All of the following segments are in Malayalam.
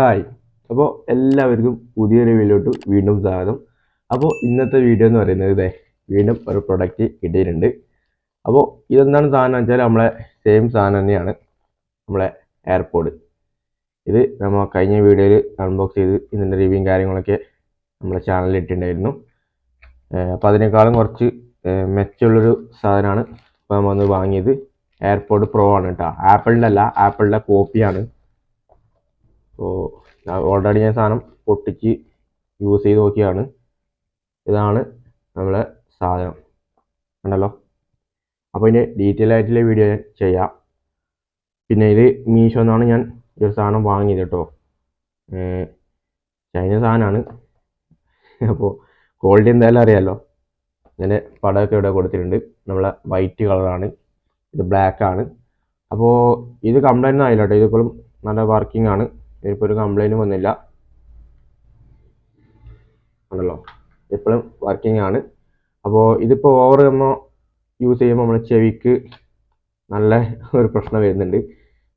ഹായ് അപ്പോൾ എല്ലാവർക്കും പുതിയൊരു വീഡിയോട്ട് വീണ്ടും സ്വാഗതം. അപ്പോൾ ഇന്നത്തെ വീഡിയോ എന്ന് പറയുന്നത് ഇതേ വീണ്ടും ഒരു പ്രൊഡക്റ്റ് കിട്ടിയിട്ടുണ്ട്. അപ്പോൾ ഇതെന്താണ് സാധനം വെച്ചാൽ നമ്മളെ സെയിം സാധനം തന്നെയാണ് നമ്മളെ എയർപോഡ് ഇത് നമ്മൾ കഴിഞ്ഞ വീഡിയോയിൽ അൺബോക്സ് ചെയ്ത് ഇതിന്റെ റിവ്യൂ കാര്യങ്ങളൊക്കെ നമ്മളെ ചാനലിൽ ഇട്ടിട്ടുണ്ടായിരുന്നു. അപ്പോൾ അതിനേക്കാളും കുറച്ച് മെച്ചമുള്ളൊരു സാധനമാണ് ഇപ്പോൾ നമ്മൾ വന്ന് വാങ്ങിയത്. എയർപോഡ് പ്രോ ആണ് കേട്ടോ ആപ്പിളിന്റെ അല്ല ആപ്പിളിന്റെ കോപ്പിയാണ് അപ്പോൾ ഞാൻ ഓൾറെഡി ഞാൻ സാധനം പൊട്ടിച്ച് യൂസ് ചെയ്ത് നോക്കിയാണ്. ഇതാണ് നമ്മളെ സാധനം. കണ്ടല്ലോ? അപ്പോൾ ഇതിന്റെ ഡീറ്റെയിൽ ആയിട്ടുള്ള വീഡിയോ ഞാൻ ചെയ്യാം. പിന്നെ ഇത് മീഷോ എന്നാണ് ഞാൻ ഈ ഒരു സാധനം വാങ്ങിയത് കേട്ടോ. ചൈന സാധനമാണ് അപ്പോൾ ക്വാളിറ്റി എന്തായാലും അറിയാമല്ലോ ഇതിന്റെ പടമൊക്കെ ഇവിടെ കൊടുത്തിട്ടുണ്ട്. നമ്മളെ വൈറ്റ് കളറാണ് ഇത് ബ്ലാക്ക് ആണ്. അപ്പോൾ ഇത് കംപ്ലൈന്റ് ആയില്ല കേട്ടോ. ഇതിപ്പോഴും നല്ല വർക്കിംഗ് ആണ്. ഇതിപ്പോൾ ഒരു കംപ്ലൈന്റ് വന്നില്ല. ഉണ്ടല്ലോ എപ്പോഴും വർക്കിംഗ് ആണ്. അപ്പോൾ ഇതിപ്പോൾ ഓവർ നമ്മൾ യൂസ് ചെയ്യുമ്പോൾ നമ്മുടെ ചെവിക്ക് നല്ല ഒരു പ്രശ്നം വരുന്നുണ്ട്.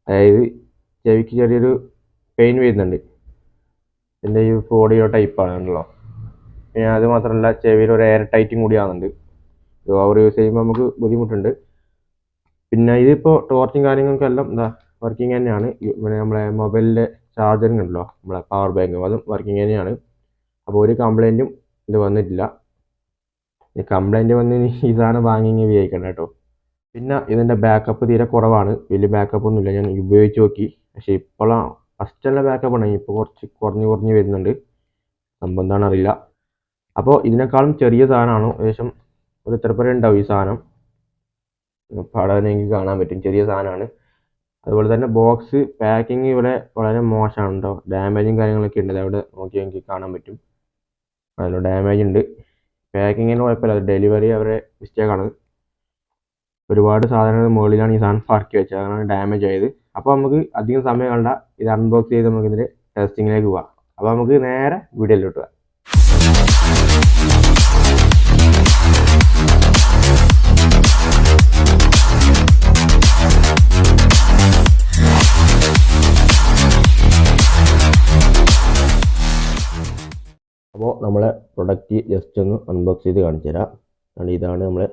അതായത് ചെവിക്ക് ചെറിയൊരു പെയിൻ വരുന്നുണ്ട്. എന്റെ ഈ ഓഡിയോ ടൈപ്പാണ് ഉണ്ടല്ലോ പിന്നെ അത് മാത്രമല്ല ചെവിയിൽ ഒരു എയർ ടൈറ്റും കൂടി ആകുന്നുണ്ട് ഇത് ഓവർ യൂസ് ചെയ്യുമ്പോൾ നമുക്ക് ബുദ്ധിമുട്ടുണ്ട്. പിന്നെ ഇതിപ്പോൾ ടോർച്ചും കാര്യങ്ങൾക്കെല്ലാം എന്താ വർക്കിംഗ് തന്നെയാണ്. പിന്നെ നമ്മളെ മൊബൈലിന്റെ ചാർജറിങ് ഉണ്ടല്ലോ നമ്മളെ പവർ ബാങ്കും അതും വർക്കിംഗ് തന്നെയാണ് അപ്പോൾ ഒരു കംപ്ലൈന്റും ഇത് വന്നിട്ടില്ല. കംപ്ലൈന്റ് വന്ന് ഈ സാധനം വാങ്ങി ഉപയോഗിക്കണം കേട്ടോ. പിന്നെ ഇതിന്റെ ബാക്കപ്പ് തീരെ കുറവാണ്. വലിയ ബാക്കപ്പ് ഒന്നുമില്ല. ഞാൻ ഉപയോഗിച്ച് നോക്കി. പക്ഷേ ഇപ്പോഴാണ് ഫസ്റ്റുള്ള ബാക്കപ്പ് ആണ് ഇപ്പോൾ കുറച്ച് കുറഞ്ഞ് കുറഞ്ഞ് വരുന്നുണ്ട്. എന്താണെന്ന് അറിയില്ല. അപ്പോൾ ഇതിനേക്കാളും ചെറിയ സാധനമാണ്. ഏകദേശം ഒരു ഇത്ര പേരുണ്ടാവും ഈ സാധനം? പടം എനിക്ക് കാണാൻ പറ്റും. ചെറിയ സാധനമാണ്. അതുപോലെ തന്നെ ബോക്സ് പാക്കിങ് ഇവിടെ വളരെ മോശമാണ് കേട്ടോ ഡാമേജും കാര്യങ്ങളൊക്കെ ഉണ്ട്. അവിടെ നോക്കി എനിക്ക് കാണാൻ പറ്റും. അതിൽ ഡാമേജ് ഉണ്ട്. പാക്കിങ്ങിന് കുഴപ്പമില്ല. ഡെലിവറി അവരുടെ മിസ്റ്റേക്കാണ് ഒരുപാട് സാധനങ്ങൾ മുകളിലാണ് ഈ സാധനം ഫറക്കി വെച്ചത്. അതാണ് ഡാമേജ് ആയത്. അപ്പോൾ നമുക്ക് അധികം സമയം കണ്ട ഇത് അൺബോക്സ് ചെയ്ത് നമുക്ക് ഇതിന്റെ ടെസ്റ്റിങ്ങിലേക്ക് പോവാം. അപ്പോൾ നമുക്ക് നേരെ വീഡിയോയിലോട്ട് പോവാം അപ്പോൾ നമ്മളെ പ്രൊഡക്റ്റ് ജസ്റ്റ് ഒന്ന് അൺബോക്സ് ചെയ്ത് കാണിച്ചു തരാം. കാരണം ഇതാണ് നമ്മളെ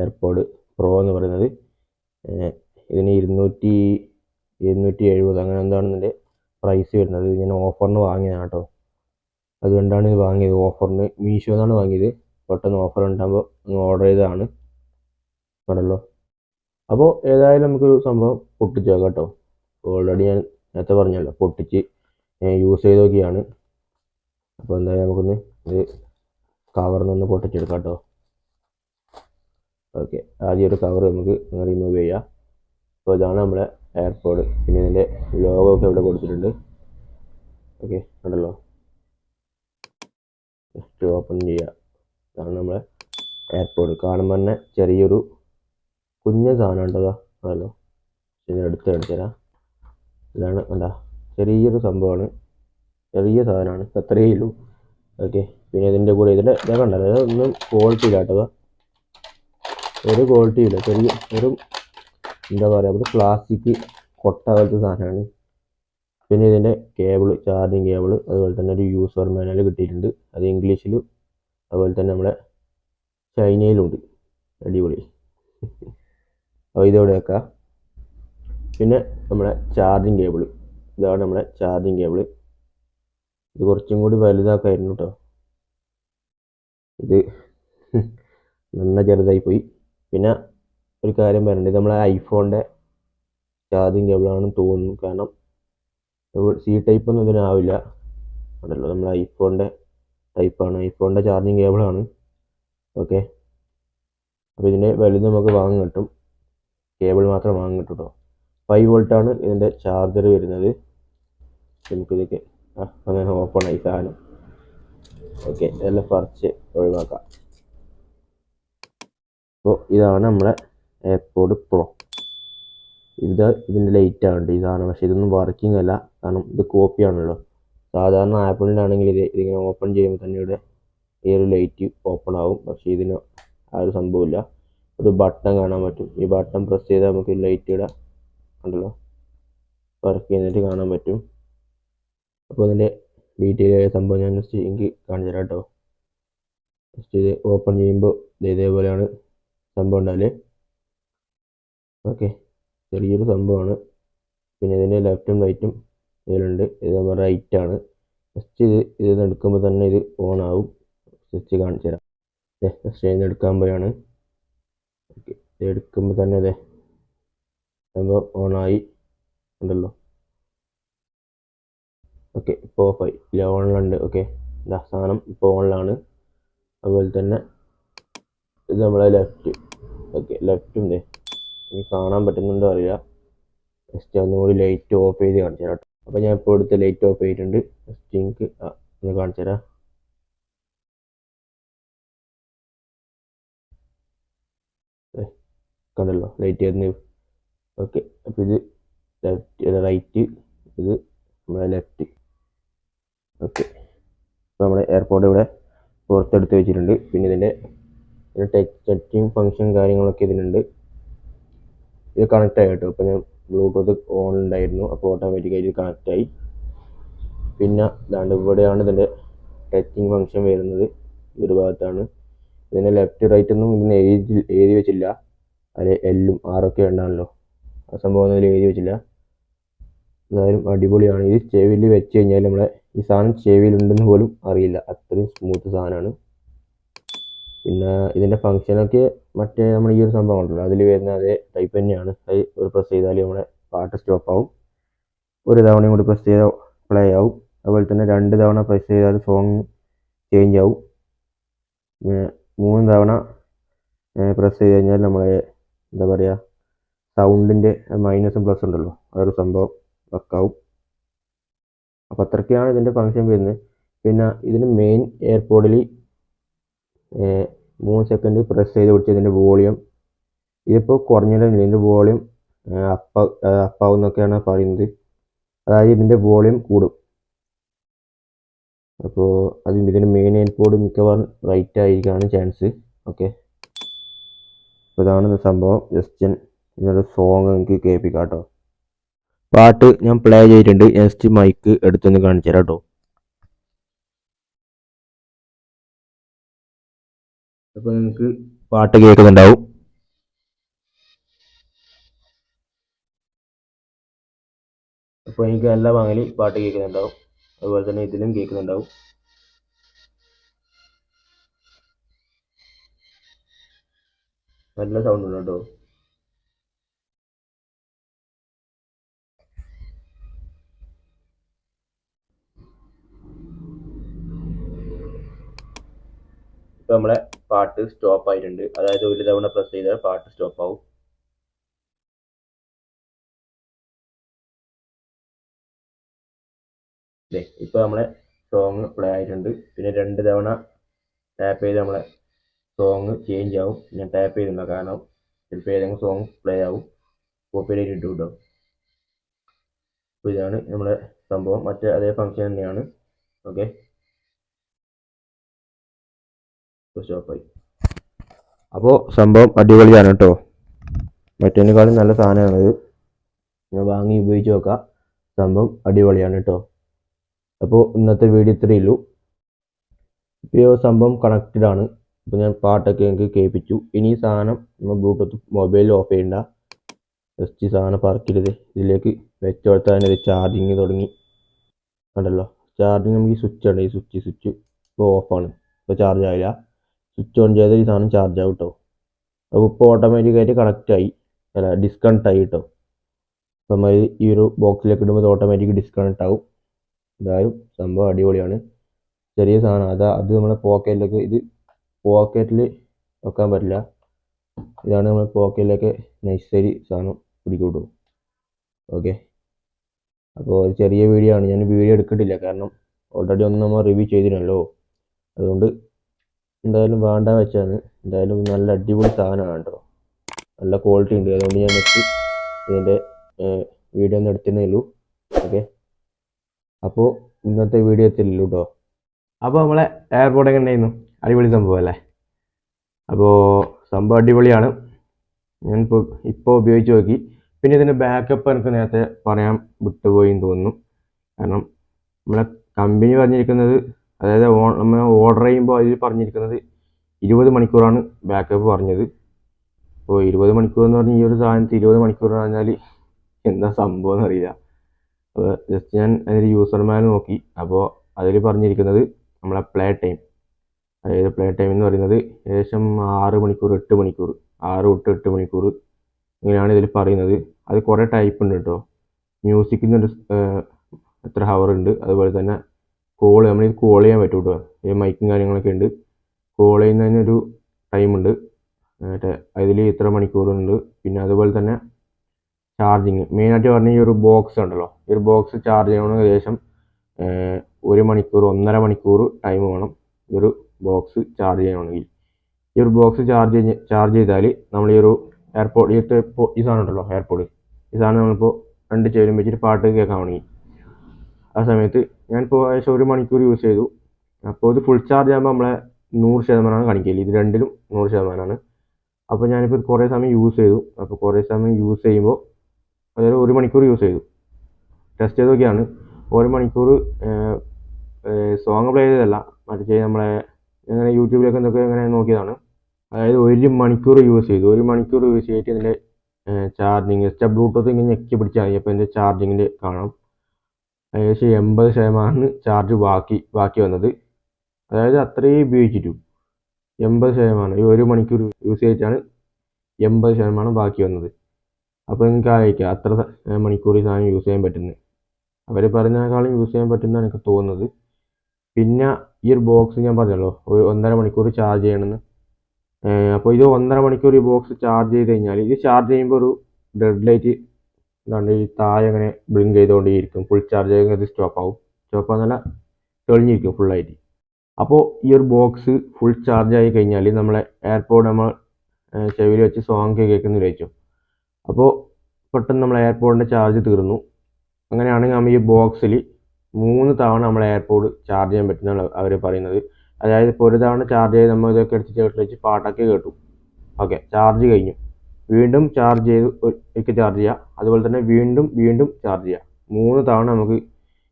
എയർപോഡ് പ്രോ എന്ന് പറയുന്നത്. ഇതിന് ഇരുന്നൂറ്റി ഇരുന്നൂറ്റി എഴുപത് അങ്ങനെ എന്താണെന്നുണ്ട് പ്രൈസ് വരുന്നത്. ഞാൻ ഓഫറിന് വാങ്ങിയതാണ് കേട്ടോ. അതുകൊണ്ടാണ് ഇത് വാങ്ങിയത്. ഓഫറിന് മീഷോ എന്നാണ് വാങ്ങിയത്. പെട്ടെന്ന് ഓഫർ ഉണ്ടാകുമ്പോൾ ഓർഡർ ചെയ്തതാണ്. കണ്ടല്ലോ. അപ്പോൾ ഏതായാലും നമുക്കൊരു സംഭവം പൊട്ടിച്ച് നോക്കാം കേട്ടോ. ഓൾറെഡി ഞാൻ നേരത്തെ പറഞ്ഞല്ലോ പൊട്ടിച്ച് യൂസ് ചെയ്ത് നോക്കിയാണ് അപ്പോൾ എന്തായാലും നമുക്കൊന്ന് ഇത് കവറിൽ നിന്ന് പൊട്ടിച്ചെടുക്കാം കേട്ടോ ഓക്കെ ആദ്യം ഒരു കവർ നമുക്ക് റിമൂവ് ചെയ്യാം. അപ്പോൾ ഇതാണ് നമ്മുടെ എയർപോഡ് പിന്നെ ഇതിന്റെ ലോഗോ ഒക്കെ ഇവിടെ കൊടുത്തിട്ടുണ്ട്. ഓക്കെ ഉണ്ടല്ലോ. ജസ്റ്റ് ഓപ്പൺ ചെയ്യുക ഇതാണ് നമ്മുടെ എയർപോഡ് കാണുമ്പോൾ തന്നെ ചെറിയൊരു കുഞ്ഞ സാധനം ഉണ്ടോ അതല്ലോ. ഇതിനെടുത്ത് കാണിച്ചു തരാം ഇതാണ് എന്താ ചെറിയൊരു സംഭവമാണ്. ചെറിയ സാധനമാണ്. അത്രയേ ഉള്ളൂ. ഓക്കെ. പിന്നെ ഇതിന്റെ കൂടെ ഇതിന്റെ ഇതൊക്കെ ഉണ്ടല്ലോ. ഇതൊന്നും ക്വാളിറ്റി ഇല്ല ഒരു ക്വാളിറ്റി ഇല്ല. ചെറിയ ഒരു എന്താ പറയുക ഒരു പ്ലാസ്റ്റിക് കൊട്ട പോലത്തെ സാധനമാണ്. പിന്നെ ഇതിന്റെ കേബിൾ ചാർജിങ് കേബിൾ അതുപോലെ തന്നെ ഒരു യൂസർ മാനുവൽ കിട്ടിയിട്ടുണ്ട്. അത് ഇംഗ്ലീഷിലും അതുപോലെ തന്നെ നമ്മുടെ ചൈനയിലുണ്ട്. അടിപൊളി. അപ്പോൾ ഇതോടെ വെക്കാം? പിന്നെ നമ്മുടെ ചാർജിങ് കേബിൾ ഇതാണ് നമ്മുടെ ചാർജിങ് കേബിൾ ഇത് കുറച്ചും കൂടി വലുതാക്കായിരുന്നു കേട്ടോ ഇത് നന്ന ചെറുതായി പോയി പിന്നെ ഒരു കാര്യം പറയണ്ട ഇത് നമ്മളെ ഐഫോണിന്റെ ചാർജിങ് കേബിളാണെന്ന് തോന്നുന്നു. കാരണം സി ടൈപ്പ് ഒന്നും ഇതിനാവില്ല അതല്ലോ നമ്മൾ ഐഫോണിന്റെ ടൈപ്പാണ്. ഐഫോണിന്റെ ചാർജിങ് കേബിളാണ്. ഓക്കെ. അപ്പോൾ ഇതിന്റെ വലുത് നമുക്ക് വാങ്ങാൻ കിട്ടും. കേബിൾ മാത്രം വാങ്ങാൻ കിട്ടും കേട്ടോ ഫൈവ് വോൾട്ടാണ് ഇതിന്റെ ചാർജർ വരുന്നത്. നമുക്കിതൊക്കെ അങ്ങനെ ഓപ്പൺ ആയി സാധനം. ഓക്കെ ഇതെല്ലാം പറിച്ച് ഒഴിവാക്കാം. അപ്പോൾ ഇതാണ് നമ്മുടെ എയർപോഡ് പ്രോ ഇത് ഇതിന്റെ ലൈറ്റ് ആണ് ഇതാണ്. പക്ഷേ ഇതൊന്നും വർക്കിംഗ് അല്ല. കാരണം ഇത് കോപ്പിയാണല്ലോ സാധാരണ ആപ്പിളിന്റെ ആണെങ്കിൽ ഇത് ഇതിങ്ങനെ ഓപ്പൺ ചെയ്യുമ്പോൾ തന്നെ ഇവിടെ ഈ ഒരു ലൈറ്റ് ഓപ്പൺ ആവും. പക്ഷേ ഇതിന് ആ ഒരു സംഭവമില്ല. ഒരു ബട്ടൺ കാണാൻ പറ്റും. ഈ ബട്ടൺ പ്രസ് ചെയ്താൽ നമുക്ക് ലൈറ്റ് ഇടാം കണ്ടല്ലോ വർക്ക് ചെയ്യുന്നതായിട്ട് കാണാൻ പറ്റും. അപ്പോൾ അതിന്റെ ഡീറ്റെയിൽ ആയ സംഭവം ഞാൻ ജസ്റ്റ് എനിക്ക് കാണിച്ചു തരാം കേട്ടോ. ജസ്റ്റ് ഇത് ഓപ്പൺ ചെയ്യുമ്പോൾ ഇത് ഇതേപോലെയാണ് സംഭവം ഉണ്ടാവില്ലേ ഓക്കെ ചെറിയൊരു സംഭവമാണ്. പിന്നെ ഇതിന്റെ ലെഫ്റ്റും റൈറ്റും ഇതിലുണ്ട്. ഇത് നമ്മുടെ റൈറ്റ് ആണ്. ജസ്റ്റ് ഇത് ഇത് എടുക്കുമ്പോൾ തന്നെ ഇത് ഓൺ ആവും. സ്വിച്ച് കാണിച്ചു തരാം. ജസ്റ്റ് ഇത് എടുക്കാൻ പോയാണ് ഇത് എടുക്കുമ്പോൾ തന്നെ അതെ സംഭവം ഓണായി ഉണ്ടല്ലോ. ഓക്കെ ഇപ്പോൾ ഓഫായി ഇല്ല ഓണിലുണ്ട് ഓക്കെ ഇതാ സാധനം ഇപ്പോൾ ഓണിലാണ് അതുപോലെ തന്നെ ഇത് നമ്മളെ ലെഫ്റ്റ് ഓക്കെ ലെഫ്റ്റും ദേ. ഇനി കാണാൻ പറ്റുന്നുണ്ടോ അറിയില്ല. ജസ്റ്റ് ഒന്നും കൂടി ലൈറ്റ് ഓഫ് ചെയ്ത് കാണിച്ചു തരാം അപ്പോൾ ഞാൻ ഇപ്പോൾ എടുത്ത് ലൈറ്റ് ഓഫ് ചെയ്തിട്ടുണ്ട്. ജസ്റ്റ് എനിക്ക് ഒന്ന് കാണിച്ചു തരാം കണ്ടല്ലോ ലൈറ്റ് വരുന്നു ഓക്കെ അപ്പോൾ ഇത് ലെഫ്റ്റ് റൈറ്റ് ഇത് നമ്മളെ ലെഫ്റ്റ് ഓക്കെ. നമ്മൾ എയർപോർട്ട് ഇവിടെ പുറത്തെടുത്ത് വെച്ചിട്ടുണ്ട്. പിന്നെ ഇതിന്റെ ടച്ച് ടച്ചിങ് ഫങ്ഷൻ കാര്യങ്ങളൊക്കെ ഇതിനുണ്ട്. ഇത് കണക്റ്റ് ആയി കേട്ടോ. ഇപ്പോൾ ഞാൻ ബ്ലൂടൂത്ത് ഓൺ ഉണ്ടായിരുന്നു. അപ്പോൾ ഓട്ടോമാറ്റിക്കായിട്ട് കണക്റ്റ് ആയി. പിന്നെ ഇതാണ്ട് ഇവിടെയാണ് ഇതിന്റെ ടച്ചിങ് ഫങ്ഷൻ വരുന്നത്. ഈ ഒരു ഭാഗത്താണ്. ഇതിന്റെ ലെഫ്റ്റ് റൈറ്റ് ഒന്നും ഇതിന് എഴുതി എഴുതി വെച്ചില്ല. അതിൽ എല്ലും ആറൊക്കെ ഉണ്ടാണല്ലോ. ആ സംഭവം ഒന്നും എഴുതി വെച്ചില്ല. എന്തായാലും അടിപൊളിയാണ്. ഇത് ചെവിയിൽ വെച്ച് കഴിഞ്ഞാൽ നമ്മളെ ഈ സാധനം ചെവിയിലുണ്ടെന്ന് പോലും അറിയില്ല. അത്രയും സ്മൂത്ത് സാധനമാണ്. പിന്നെ ഇതിന്റെ ഫങ്ഷനൊക്കെ മറ്റേ നമ്മൾ ഈ ഒരു സംഭവം ഉണ്ടല്ലോ. അതിൽ വരുന്ന അതേ ടൈപ്പ് തന്നെയാണ്. അത് ഒരു പ്രസ് ചെയ്താൽ നമ്മുടെ പാട്ട് സ്റ്റോപ്പ് ആവും. ഒരു തവണയും കൂടി പ്രസ് ചെയ്താൽ പ്ലേ ആവും. അതുപോലെ തന്നെ രണ്ട് തവണ പ്രസ് ചെയ്താൽ സോങ് ചേഞ്ച് ആവും. മൂന്ന് തവണ പ്രസ് ചെയ്ത് കഴിഞ്ഞാൽ നമ്മളെ എന്താ പറയുക സൗണ്ടിന്റെ മൈനസും പ്ലസ് ഉണ്ടല്ലോ. അതൊരു സംഭവം. വർക്കാവും അപ്പോൾ അത്രയ്ക്കാണ് ഇതിന്റെ ഫങ്ഷൻ വരുന്നത്. പിന്നെ ഇതിന് മെയിൻ എയർപോർട്ടിൽ മൂന്ന് സെക്കൻഡ് പ്രസ് ചെയ്ത് പിടിച്ച് ഇതിന്റെ വോളിയം ഇതിപ്പോൾ കുറഞ്ഞിട്ടില്ല ഇതിന്റെ വോളിയം അപ്പ അപ്പാവുന്നൊക്കെയാണ് പറയുന്നത്. അതായത് ഇതിന്റെ വോളിയം കൂടും. അപ്പോൾ അത് ഇതിന്റെ മെയിൻ എയർപോർട്ട് മിക്കവാറും റൈറ്റ് ആയിരിക്കാനാണ് ചാൻസ് ഓക്കെ അപ്പോൾ ഇതാണ് ഇത് സംഭവം. ജസ്റ്റ് ഇതിനൊരു സോങ് എനിക്ക് കേൾപ്പിക്കാം കേട്ടോ. പാട്ട് ഞാൻ പ്ലേ ചെയ്തിട്ടുണ്ട്. ജസ്റ്റ് മൈക്ക് എടുത്തൊന്ന് കാണിച്ചു തരാം കേട്ടോ അപ്പോൾ നിങ്ങൾക്ക് പാട്ട് കേൾക്കുന്നുണ്ടാവും. അപ്പോൾ എനിക്ക് എല്ലാ വാങ്ങലി പാട്ട് കേൾക്കുന്നുണ്ടാവും. അതുപോലെ തന്നെ ഇതിലും കേൾക്കുന്നുണ്ടാവും. നല്ല സൗണ്ട് ഉണ്ട്? കേട്ടോ ഇപ്പോൾ നമ്മളെ പാട്ട് സ്റ്റോപ്പ് ആയിട്ടുണ്ട്. അതായത് ഒരു തവണ പ്രസ് ചെയ്താൽ പാട്ട് സ്റ്റോപ്പ് ആവും. ഇപ്പോൾ നമ്മളെ സോങ് പ്ലേ ആയിട്ടുണ്ട്. പിന്നെ രണ്ട് തവണ ടാപ്പ് ചെയ്ത് നമ്മളെ സോങ് ചേഞ്ച് ആവും. ഞാൻ ടാപ്പ് ചെയ്തില്ല കാരണം ചിലപ്പോൾ ഏതെങ്കിലും സോങ് പ്ലേ ആവും. കോപ്പിയിലേക്ക് ഇട്ടു കിട്ടും അപ്പോൾ ഇതാണ് നമ്മളെ സംഭവം. മറ്റേ അതേ ഫങ്ഷൻ തന്നെയാണ്. ഓക്കെ സ്റ്റോപ്പായി അപ്പോൾ സംഭവം അടിപൊളിയാണ് കേട്ടോ. മറ്റേക്കാളും നല്ല സാധനമാണ് ഞാൻ വാങ്ങി ഉപയോഗിച്ച് നോക്കാം. സംഭവം അടിപൊളിയാണ് കേട്ടോ. അപ്പോൾ ഇന്നത്തെ വീഡിയോ ഇത്രയേ ഉള്ളൂ. ഇപ്പോൾ സംഭവം കണക്റ്റഡ് ആണ്. ഇപ്പോൾ ഞാൻ പാട്ടൊക്കെ എനിക്ക് കേൾപ്പിച്ചു. ഇനി സാധനം നമ്മൾ ബ്ലൂടൂത്ത് മൊബൈലിൽ ഓഫ് ചെയ്യണ്ട. ജസ്റ്റ് സാധനം പറക്കരുത്. ഇതിലേക്ക് വെച്ച് കൊടുത്താൽ അതിന്റെ ചാർജിങ് തുടങ്ങി. കണ്ടല്ലോ? ചാർജിങ് നമുക്ക് ഈ സ്വിച്ച് ഉണ്ട്. ഈ സ്വിച്ച് സ്വിച്ച് ഇപ്പോൾ ഓഫാണ് ഇപ്പോൾ ചാർജ് ആയില്ല. സ്വിച്ച് ഓൺ ചെയ്താൽ ഈ സാധനം ചാർജ് ആവും. കേട്ടോ അപ്പോൾ ഇപ്പോൾ ഓട്ടോമാറ്റിക്കായിട്ട് കണക്റ്റ് ആയി. അല്ല ഡിസ്കണക്ട് ആയി കേട്ടോ അപ്പം നമ്മൾ ഈ ഒരു ബോക്സിലേക്ക് ഇടുമ്പോൾ ഓട്ടോമാറ്റിക് ഡിസ്കണക്ട് ആവും. എന്തായാലും സംഭവം അടിപൊളിയാണ്. ചെറിയ സാധനം. അതാ അത് നമ്മുടെ പോക്കറ്റിലേക്ക് ഇത് പോക്കറ്റിൽ വെക്കാൻ പറ്റില്ല. ഇതാണ് നമ്മൾ പോക്കറ്റിലേക്ക് നൈസരി സാധനം പിടിക്കൂട്ടു ഓക്കെ? അപ്പോൾ ചെറിയ വീഡിയോ ആണ്. ഞാൻ വീഡിയോ എടുക്കട്ടില്ല കാരണം ഓൾറെഡി ഒന്ന് നമ്മൾ റിവ്യൂ ചെയ്തിരുന്നല്ലോ അതുകൊണ്ട് എന്തായാലും വേണ്ട വെച്ചാണ്. എന്തായാലും നല്ല അടിപൊളി സാധനമാണ് കേട്ടോ. നല്ല ക്വാളിറ്റി ഉണ്ട്. അതുകൊണ്ട് ഞാൻ നെക്സ്റ്റ് ഇതിന്റെ വീഡിയോ ഒന്ന് എടുത്തേ ഉള്ളൂ. ഓക്കെ അപ്പോൾ ഇന്നത്തെ വീഡിയോ എത്തില്ലല്ലോ കേട്ടോ. അപ്പോൾ നമ്മളെ എയർപോർട്ട് എങ്ങനെ ഉണ്ടായിരുന്നു. അടിപൊളി സംഭവം അല്ലേ? അപ്പോൾ സംഭവം അടിപൊളിയാണ്. ഞാനിപ്പോൾ ഇപ്പോൾ ഉപയോഗിച്ച് നോക്കി. പിന്നെ ഇതിന്റെ ബാക്കപ്പ് എനിക്ക് നേരത്തെ പറയാൻ വിട്ടുപോയി എന്ന് തോന്നുന്നു. കാരണം നമ്മളെ കമ്പനി പറഞ്ഞിരിക്കുന്നത് അതായത് നമ്മൾ ഓർഡർ ചെയ്യുമ്പോൾ അതിൽ പറഞ്ഞിരിക്കുന്നത് ഇരുപത് മണിക്കൂറാണ് ബാക്കപ്പ് പറഞ്ഞത്. അപ്പോൾ ഇരുപത് മണിക്കൂർ എന്ന് പറഞ്ഞാൽ ഈ ഒരു സാധനത്തിൽ ഇരുപത് മണിക്കൂർ എന്ന് പറഞ്ഞാൽ എന്താ സംഭവം എന്നറിയില്ല. അപ്പോൾ ജസ്റ്റ് ഞാൻ അതിന്റെ യൂസർ മാനുവൽ നോക്കി. അപ്പോൾ അതിൽ പറഞ്ഞിരിക്കുന്നത് നമ്മളെ പ്ലേ ടൈം അതായത് പ്ലേ ടൈം എന്ന് പറയുന്നത് ഏകദേശം ആറ് മണിക്കൂർ എട്ട് മണിക്കൂർ. ആറ് തൊട്ട് എട്ട് മണിക്കൂർ ഇങ്ങനെയാണ് ഇതിൽ പറയുന്നത്. അത് കുറേ ടൈപ്പ് ഉണ്ട് കേട്ടോ മ്യൂസിക്കിന്റെ ഒരു എത്ര ഹവർ ഉണ്ട്. അതുപോലെ തന്നെ കോൾ നമ്മൾ ഇത് കോൾ ചെയ്യാൻ പറ്റും കേട്ടോ ഈ മൈക്കും കാര്യങ്ങളൊക്കെ ഉണ്ട്. കോൾ ചെയ്യുന്നതിനൊരു ടൈമുണ്ട് മറ്റേ അതിൽ ഇത്ര മണിക്കൂറുണ്ട് പിന്നെ അതുപോലെ തന്നെ ചാർജിങ് മെയിനായിട്ട് പറഞ്ഞാൽ ഈ ഒരു ബോക്സ് ഉണ്ടല്ലോ. ഈ ഒരു ബോക്സ് ചാർജ് ചെയ്യണമെങ്കിൽ ഏകദേശം ഒരു മണിക്കൂർ ഒന്നര മണിക്കൂർ ടൈം വേണം ഈ ഒരു ബോക്സ് ചാർജ് ചെയ്യണമെങ്കിൽ. ഈ ഒരു ബോക്സ് ചാർജ് ചാർജ് ചെയ്താൽ നമ്മൾ ഈ ഒരു എയർപോർട്ട് ഈ സാധനം ഉണ്ടല്ലോ എയർപോർട്ട് ഈ സാധനം നമ്മളിപ്പോൾ രണ്ട് ചേരും വെച്ചിട്ട് പാട്ട് കേൾക്കാൻ തുടങ്ങി. ആ സമയത്ത് ഞാനിപ്പോൾ ഏകദേശം ഒരു മണിക്കൂർ യൂസ് ചെയ്തു. അപ്പോൾ ഇത് ഫുൾ ചാർജ് ആകുമ്പോൾ നമ്മളെ നൂറ് ശതമാനമാണ് കാണിക്കൽ. ഇത് രണ്ടിലും നൂറ് ശതമാനമാണ്. അപ്പോൾ ഞാനിപ്പോൾ ഇത് കുറേ സമയം യൂസ് ചെയ്തു. അപ്പോൾ കുറേ സമയം യൂസ് ചെയ്യുമ്പോൾ അതായത് ഒരു മണിക്കൂർ യൂസ് ചെയ്തു. ടെസ്റ്റ് ചെയ്ത് നോക്കിയാണ് ഒരു മണിക്കൂർ സോങ് പ്ലേ ചെയ്തതല്ല. മറ്റേ നമ്മളെ ഇങ്ങനെ യൂട്യൂബിലൊക്കെ എന്തൊക്കെ ഇങ്ങനെ നോക്കിയതാണ്. അതായത് ഒരു മണിക്കൂർ യൂസ് ചെയ്തു. ഒരു മണിക്കൂർ യൂസ് ചെയ്തിട്ട് ഇതിന്റെ ചാർജിങ് ബ്ലൂടൂത്ത് ഇങ്ങനെ ഞെക്കി പിടിച്ചാൽ മതി. അപ്പോൾ ഇതിന്റെ ചാർജിങ്ങിന്റെ കാണാം. ഏകദേശം എൺപത് ശതമാനം ചാർജ് ബാക്കി ബാക്കി വന്നത്. അതായത് അത്രയും ഉപയോഗിച്ചിട്ടു. എൺപത് ശതമാനം ഈ ഒരു മണിക്കൂർ യൂസ് ചെയ്തിട്ടാണ് എൺപത് ശതമാനം ബാക്കി വന്നത്. അപ്പോൾ നിങ്ങൾക്ക് ആലോചിക്കാം അത്ര മണിക്കൂർ സാധനം യൂസ് ചെയ്യാൻ പറ്റുന്നത്. അവർ പറഞ്ഞതിനേക്കാളും യൂസ് ചെയ്യാൻ പറ്റുന്നതാണ് എനിക്ക് തോന്നുന്നത്. പിന്നെ ഈ ഒരു ബോക്സ് ഞാൻ പറഞ്ഞല്ലോ ഒരു ഒന്നര മണിക്കൂർ ചാർജ് ചെയ്യണമെന്ന്. അപ്പോൾ ഇത് ഒന്നര മണിക്കൂർ ഈ ബോക്സ് ചാർജ് ചെയ്ത് കഴിഞ്ഞാൽ ഇത് ചാർജ് ചെയ്യുമ്പോൾ ഒരു ഡെഡ് ലൈറ്റ് ഇതാണ്ട് ഈ താഴെ അങ്ങനെ ബ്ലിങ്ക് ചെയ്തുകൊണ്ടേയിരിക്കും. ഫുൾ ചാർജ് ഇത് സ്റ്റോപ്പ് ആവും. സ്റ്റോപ്പ് ആവുന്നല്ല തെളിഞ്ഞിരിക്കും ഫുള്ളായിട്ട് അപ്പോൾ ഈ ഒരു ബോക്സ് ഫുൾ ചാർജ് ആയി കഴിഞ്ഞാൽ നമ്മളെ എയർപോഡ് നമ്മൾ ചെവിയിൽ വെച്ച് സോങ് കേൾക്കുന്നു വിചാരിച്ചു അപ്പോൾ പെട്ടെന്ന് നമ്മൾ എയർപോഡിന്റെ ചാർജ് തീർന്നു. അങ്ങനെയാണെങ്കിൽ നമ്മൾ ഈ ബോക്സിൽ മൂന്ന് തവണ നമ്മൾ എയർപോഡ് ചാർജ് ചെയ്യാൻ പറ്റുന്നതാണ് അവർ പറയുന്നത്. അതായത് ഇപ്പോൾ ഒരു തവണ ചാർജ് ചെയ്ത് നമ്മൾ ഇതൊക്കെ എടുത്ത് ചേർത്ത് വെച്ച് പാട്ടൊക്കെ കേട്ടു. ഓക്കെ ചാർജ് കഴിഞ്ഞു. വീണ്ടും ചാർജ് ചെയ്ത് ഒരിക്കൽ ചാർജ് ചെയ്യുക അതുപോലെ തന്നെ വീണ്ടും വീണ്ടും ചാർജ് ചെയ്യുക മൂന്ന് തവണ നമുക്ക്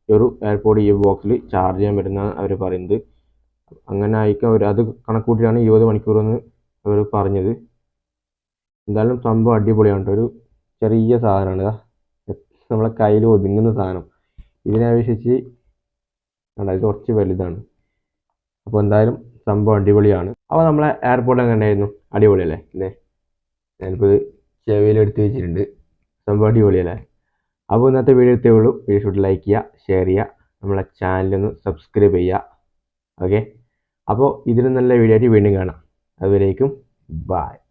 ഈ ഒരു എയർപോഡ് ഈ ബോക്സിൽ ചാർജ് ചെയ്യാൻ പറ്റുന്നതാണ് അവർ പറയുന്നത്. അങ്ങനെ ആയിരിക്കും അവർ അത് കണക്കൂട്ടിയാണ് ഇരുപത് മണിക്കൂർ എന്ന് അവർ പറഞ്ഞത്. എന്തായാലും സംഭവം അടിപൊളിയാണ് ഒരു ചെറിയ സാധനമാണ്. നമ്മളെ കയ്യിൽ ഒതുങ്ങുന്ന സാധനം. ഇതിനെ അപേക്ഷിച്ച് കണ്ടോ, ഇത് കുറച്ച് വലുതാണ്. അപ്പോൾ എന്തായാലും സംഭവം അടിപൊളിയാണ്. അപ്പോൾ നമ്മളെ എയർപോർട്ട് എങ്ങനെ ഉണ്ടായിരുന്നു അടിപൊളിയല്ലേ? അല്ലേ ഞാനിപ്പോൾ എടുത്ത് വെച്ചിട്ടുണ്ട്. സംഭവം അടിപൊളിയല്ലേ? അപ്പോൾ ഇന്നത്തെ വീഡിയോ എത്തിയേ ഉള്ളൂ. വീഡിയോ ഷൂട്ട് ലൈക്ക് ചെയ്യുക ഷെയർ ചെയ്യുക നമ്മളെ ചാനലൊന്ന് സബ്സ്ക്രൈബ് ചെയ്യുക. ഓക്കെ അപ്പോൾ ഇതിലും നല്ല വീഡിയോ ആയിട്ട് വീണ്ടും കാണാം. അതുവരേക്കും ബായ്